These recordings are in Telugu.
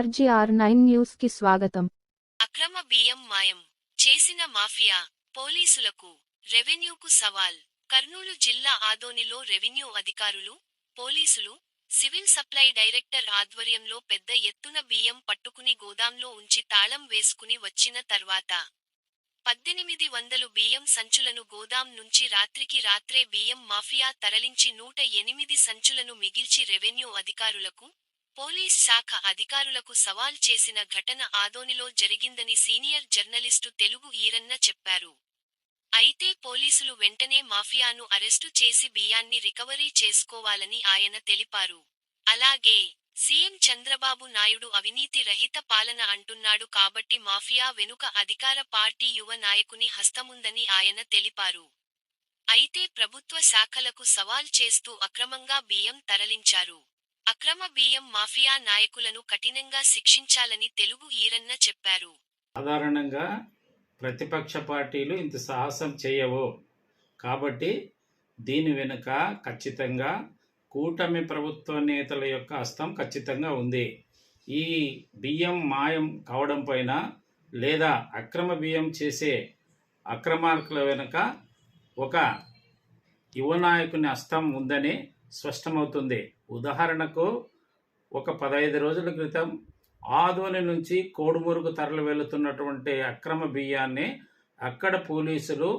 ఆర్జీఆర్ నైన్ న్యూస్కి స్వాగతం. అక్రమ బియ్యం మాయం. చేసిన మాఫియా పోలీసులకు రెవెన్యూకు సవాల్. కర్నూలు జిల్లా ఆదోనిలో రెవెన్యూ అధికారులు పోలీసులు సివిల్ సప్లై డైరెక్టర్ ఆధ్వర్యంలో పెద్ద ఎత్తున బియ్యం పట్టుకుని గోదాంలో ఉంచి తాళం వేసుకుని వచ్చిన తర్వాత పద్దెనిమిది వందలు బియ్యం సంచులను గోదాం నుంచి రాత్రికి రాత్రే బియ్యం మాఫియా తరలించి నూట ఎనిమిది సంచులను మిగిల్చి రెవెన్యూ అధికారులకు పోలీస్ శాఖ అధికారులకు సవాల్ చేసిన ఘటన ఆదోనిలో జరిగిందని సీనియర్ జర్నలిస్టు తెలుగు ఈరన్న చెప్పారు. అయితే పోలీసులు వెంటనే మాఫియాను అరెస్టు చేసి బియ్యాన్ని రికవరీ చేసుకోవాలని ఆయన తెలిపారు. అలాగే సీఎం చంద్రబాబు నాయుడు అవినీతి రహిత పాలన అంటున్నాడు కాబట్టి మాఫియా వెనుక అధికార పార్టీ యువ నాయకుని హస్తముందని ఆయన తెలిపారు. అయితే ప్రభుత్వ శాఖలకు సవాల్ చేస్తూ అక్రమంగా బియ్యం తరలించారు. అక్రమ బియ్యం మాఫియా నాయకులను కఠినంగా శిక్షించాలని తెలుగు ఈరన్న చెప్పారు. సాధారణంగా ప్రతిపక్ష పార్టీలు ఇంత సాహసం చేయవు. కాబట్టి దీని వెనుక ఖచ్చితంగా కూటమి ప్రభుత్వ నేతల యొక్క హస్తం ఖచ్చితంగా ఉంది. ఈ బియ్యం మాయం కావడం పైన లేదా అక్రమ బియ్యం చేసే అక్రమార్కుల వెనుక ఒక యువ నాయకుని హస్తం ఉందని స్పష్టమవుతుంది. ఉదాహరణకు ఒక పదహైదు రోజుల క్రితం ఆదోని నుంచి కోడుమూరుకు తరలి వెళుతున్నటువంటి అక్రమ బియ్యాన్ని అక్కడ పోలీసులు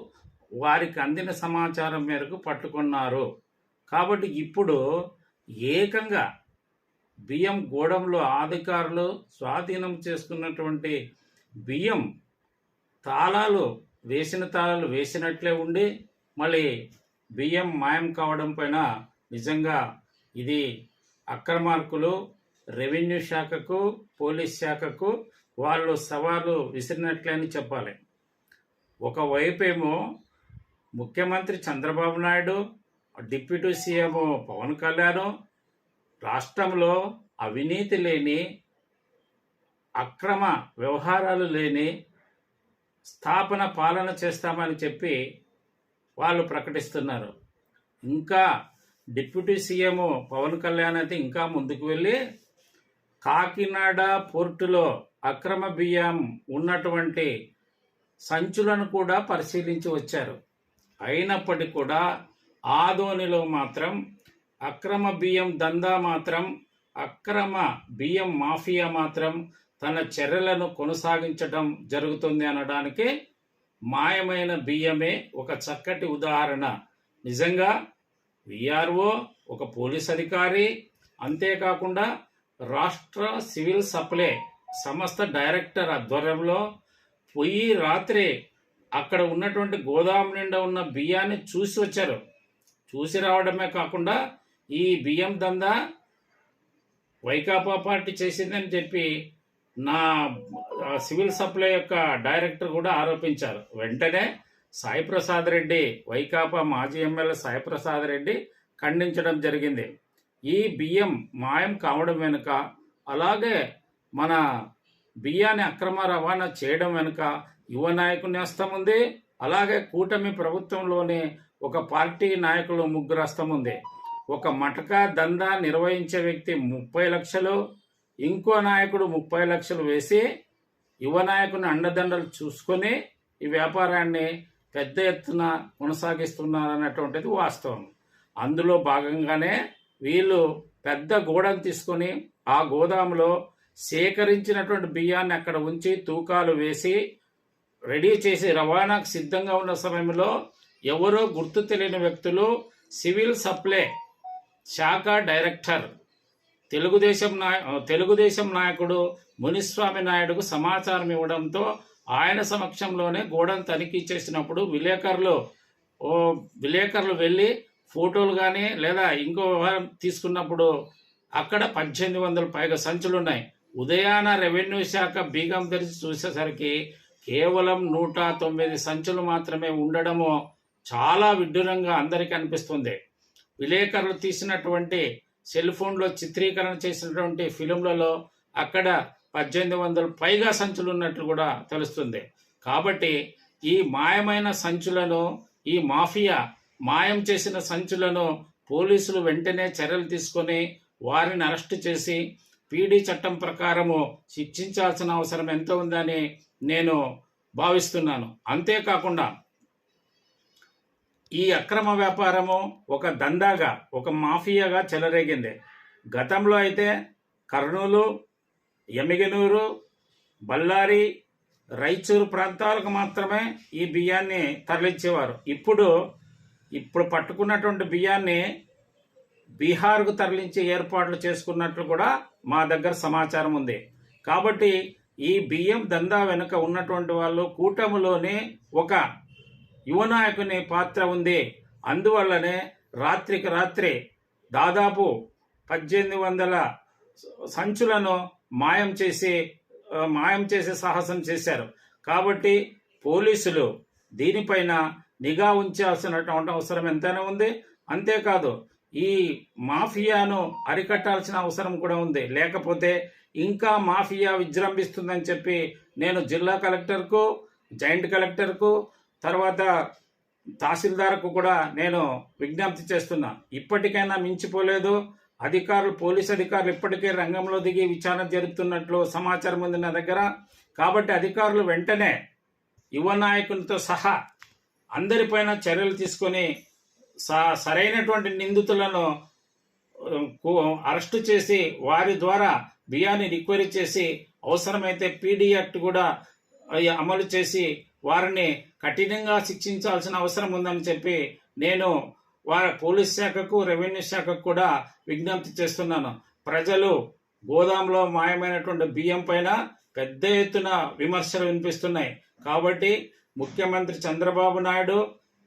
వారికి అందిన సమాచారం మేరకు పట్టుకున్నారు. కాబట్టి ఇప్పుడు ఏకంగా బియ్యం గోడంలో అధికారులు స్వాధీనం చేసుకున్నటువంటి బియ్యం తాళాలు వేసిన తాళాలు వేసినట్లే ఉండి మళ్ళీ బియ్యం మాయం కావడం పైన నిజంగా ఇది అక్రమార్కులు రెవెన్యూ శాఖకు పోలీస్ శాఖకు వాళ్ళు సవాలు విసిరినట్లే అని చెప్పాలి. ఒకవైపేమో ముఖ్యమంత్రి చంద్రబాబు నాయుడు డిప్యూటీ సీఎం పవన్ కళ్యాణ్ రాష్ట్రంలో అవినీతి లేని అక్రమ వ్యవహారాలు లేని స్థాపన పాలన చేస్తామని చెప్పి వాళ్ళు ప్రకటిస్తున్నారు. ఇంకా డిప్యూటీ సీఎం పవన్ కళ్యాణ్ అయితే ఇంకా ముందుకు వెళ్ళి కాకినాడ పోర్టులో అక్రమ బియ్యం ఉన్నటువంటి సంచులను కూడా పరిశీలించి వచ్చారు. అయినప్పటికీ కూడా ఆదోనిలో మాత్రం అక్రమ బియ్యం దందా మాత్రం అక్రమ బియ్యం మాఫియా మాత్రం తన చర్యలను కొనసాగించడం జరుగుతుంది అనడానికి మాయమైన బియ్యమే ఒక చక్కటి ఉదాహరణ. నిజంగా విఆర్ఓ ఒక పోలీస్ అధికారి అంతేకాకుండా రాష్ట్ర సివిల్ సప్లై సంస్థ డైరెక్టర్ ఆధ్వర్యంలో పోయి రాత్రి అక్కడ ఉన్నటువంటి గోదాం నిండా ఉన్న బియ్యాన్ని చూసి వచ్చారు. చూసి రావడమే కాకుండా ఈ బియ్యం దందా వైకాపా పార్టీ చేసిందని చెప్పి నా సివిల్ సప్లై యొక్క డైరెక్టర్ కూడా ఆరోపించారు. వెంటనే సాయిప్రసాద్ రెడ్డి వైకాపా మాజీ ఎమ్మెల్యే సాయిప్రసాద్ రెడ్డి ఖండించడం జరిగింది. ఈ బియ్యం మాయం కావడం వెనుక అలాగే మన బియ్యాన్ని అక్రమ రవాణా చేయడం వెనుక యువ నాయకుని హస్తం ఉంది. అలాగే కూటమి ప్రభుత్వంలోని ఒక పార్టీ నాయకులు ముగ్గురు హస్తం ఉంది. ఒక మటకా దందా నిర్వహించే వ్యక్తి ముప్పై లక్షలు ఇంకో నాయకుడు ముప్పై లక్షలు వేసి యువ నాయకుని అండదండలు చూసుకొని ఈ వ్యాపారాన్ని పెద్ద ఎత్తున కొనసాగిస్తున్నారన్నటువంటిది వాస్తవం. అందులో భాగంగానే వీళ్ళు పెద్ద గోడను తీసుకొని ఆ గోదాములో సేకరించినటువంటి బియ్యాన్ని అక్కడ ఉంచి తూకాలు వేసి రెడీ చేసి రవాణాకు సిద్ధంగా ఉన్న సమయంలో ఎవరో గుర్తు తెలియని వ్యక్తులు సివిల్ సప్లై శాఖ డైరెక్టర్ తెలుగుదేశం నాయ తెలుగుదేశం నాయకుడు మునిస్వామి నాయుడుకు సమాచారం ఇవ్వడంతో ఆయన సమక్షంలోనే గోడను తనిఖీ చేసినప్పుడు విలేకరులు ఓ విలేకరులు వెళ్ళి ఫోటోలు కానీ లేదా ఇంకో వ్యవహారం తీసుకున్నప్పుడు అక్కడ పద్దెనిమిది వందల పైగా సంచులు ఉన్నాయి. ఉదయాన రెవెన్యూ శాఖ బీగం తెరిచి చూసేసరికి కేవలం నూట తొమ్మిది సంచులు మాత్రమే ఉండడము చాలా విడ్డూరంగా అందరికీ అనిపిస్తుంది. విలేకరులు తీసినటువంటి సెల్ ఫోన్లో చిత్రీకరణ చేసినటువంటి ఫిలింలలో అక్కడ పద్దెనిమిది వందల పైగా సంచులు ఉన్నట్లు కూడా తెలుస్తుంది. కాబట్టి ఈ మాయమైన సంచులను ఈ మాఫియా మాయం చేసిన సంచులను పోలీసులు వెంటనే చర్యలు తీసుకొని వారిని అరెస్టు చేసి పీడీ చట్టం ప్రకారము శిక్షించాల్సిన అవసరం ఎంత ఉందని నేను భావిస్తున్నాను. అంతేకాకుండా ఈ అక్రమ వ్యాపారము ఒక దందాగా ఒక మాఫియాగా చెలరేగింది. గతంలో అయితే కర్నూలు ఎమ్మిగనూరు బళ్ళారి రైచూరు ప్రాంతాలకు మాత్రమే ఈ బియ్యాన్ని తరలించేవారు. ఇప్పుడు ఇప్పుడు పట్టుకున్నటువంటి బియ్యాన్ని బీహార్కు తరలించే ఏర్పాట్లు చేసుకున్నట్లు కూడా మా దగ్గర సమాచారం ఉంది. కాబట్టి ఈ బియ్యం దందా వెనుక ఉన్నటువంటి వాళ్ళు కూటమిలోనే ఒక యువనాయకుని పాత్ర ఉంది. అందువల్లనే రాత్రికి రాత్రి దాదాపు పద్దెనిమిది వందల సంచులను మాయం చేసి మాయం చేసే సాహసం చేశారు. కాబట్టి పోలీసులు దీనిపైన నిఘా ఉంచాల్సినటువంటి అవసరం ఎంతైనా ఉంది. అంతేకాదు ఈ మాఫియాను అరికట్టాల్సిన అవసరం కూడా ఉంది. లేకపోతే ఇంకా మాఫియా విజృంభిస్తుందని చెప్పి నేను జిల్లా కలెక్టర్కు జాయింట్ కలెక్టర్కు తర్వాత తహసీల్దార్కు కూడా నేను విజ్ఞప్తి చేస్తున్నా. ఇప్పటికైనా మించిపోలేదు. అధికారులు పోలీస్ అధికారులు ఇప్పటికే రంగంలో దిగి విచారణ జరుపుతున్నట్లు సమాచారం ఉంది నా దగ్గర. కాబట్టి అధికారులు వెంటనే యువ నాయకులతో సహా అందరిపైన చర్యలు తీసుకొని స- సరైనటువంటి నిందితులను అరెస్టు చేసి వారి ద్వారా బియ్యాన్ని రిక్వైరీ చేసి అవసరమైతే పీడీ యాక్ట్ కూడా అమలు చేసి వారిని కఠినంగా శిక్షించాల్సిన అవసరం ఉందని చెప్పి నేను వారి పోలీస్ శాఖకు రెవెన్యూ శాఖకు కూడా విజ్ఞప్తి చేస్తున్నాను. ప్రజలు గోదాంలో మాయమైనటువంటి బియ్యం పైన పెద్ద ఎత్తున విమర్శలు వినిపిస్తున్నాయి. కాబట్టి ముఖ్యమంత్రి చంద్రబాబు నాయుడు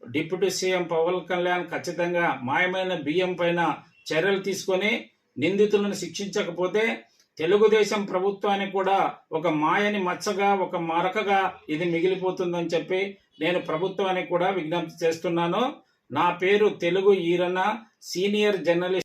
డిప్యూటీ సీఎం పవన్ కళ్యాణ్ ఖచ్చితంగా మాయమైన బియ్యం పైన చర్యలు తీసుకొని నిందితులను శిక్షించకపోతే తెలుగుదేశం ప్రభుత్వానికి కూడా ఒక మాయని మచ్చగా ఒక మరకగా ఇది మిగిలిపోతుందని చెప్పి నేను ప్రభుత్వానికి కూడా విజ్ఞప్తి చేస్తున్నాను. నా పేరు తెలుగు ఈరన్న సీనియర్ జర్నలిస్ట్